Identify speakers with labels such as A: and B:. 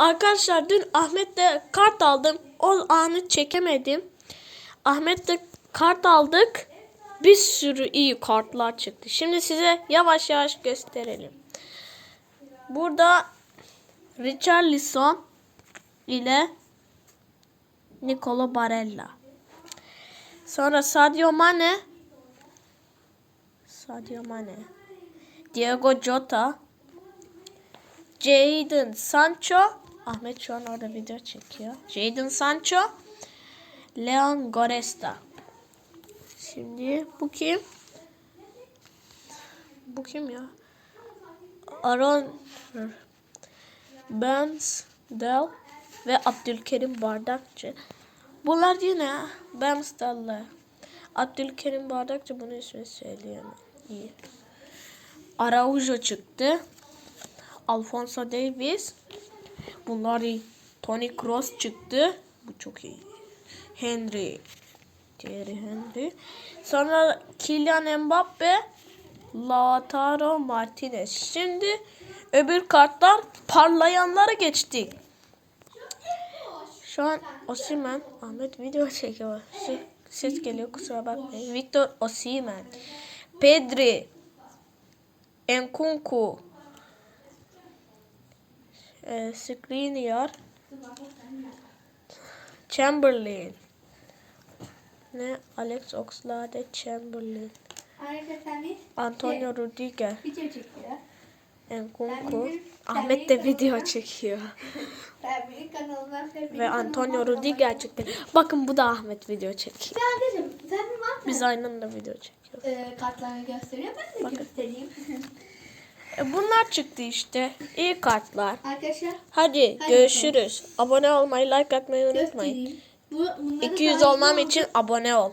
A: Arkadaşlar dün Ahmet'le kart aldım. O anı çekemedim. Ahmet'le kart aldık. Bir sürü iyi kartlar çıktı. Şimdi size yavaş yavaş gösterelim. Burada Richarlison ile Nicolo Barella. Sonra Sadio Mane. Sadio Mane. Diego Jota. Jadon Sancho. Ahmet şu an orada video çekiyor. Jadon Sancho. Leon Goretzka. Şimdi bu kim? Bu kim ya? Aaron Bamsdale ve Abdülkerim Bardakçı. Bunlar yine Bamsdale'lı. Abdülkerim Bardakçı bunun ismini söyleyemem. İyi. Araujo çıktı. Alfonso Davis. Bunlar iyi. Tony Kroos çıktı. Bu çok iyi. Henry. Thierry Henry. Sonra Kylian Mbappe. Lautaro Martinez. Şimdi öbür kartlar parlayanlara geçtik. Şu an Osimhen. Ahmet video çekiyor. Ses- Ses geliyor kusura bakmayın. Victor Osimhen. Pedri. Enkunku. E, Skriniar. Chamberlain. Ne? Alex Oxlade-Chamberlain.
B: Arkadaşlar
A: Antonio Rudiger.
B: video çekiyor.
A: Enkunku. Ahmet de video çekiyor.
B: Ve
A: Antonio Rudiger çıktı. Bakın bu da Ahmet video çekiyor. Biz aynı anda video çekiyoruz.
B: Ee, kartlarını gösteriyor. Ben de.
A: E, bunlar çıktı işte. İyi kartlar.
B: Arkadaşlar
A: Hadi
B: Hadi
A: görüşürüz. Abone olmayı, like atmayı unutmayın.
B: göstereyim. Bu, bunları
A: 200
B: sahibi
A: olmam için abone ol.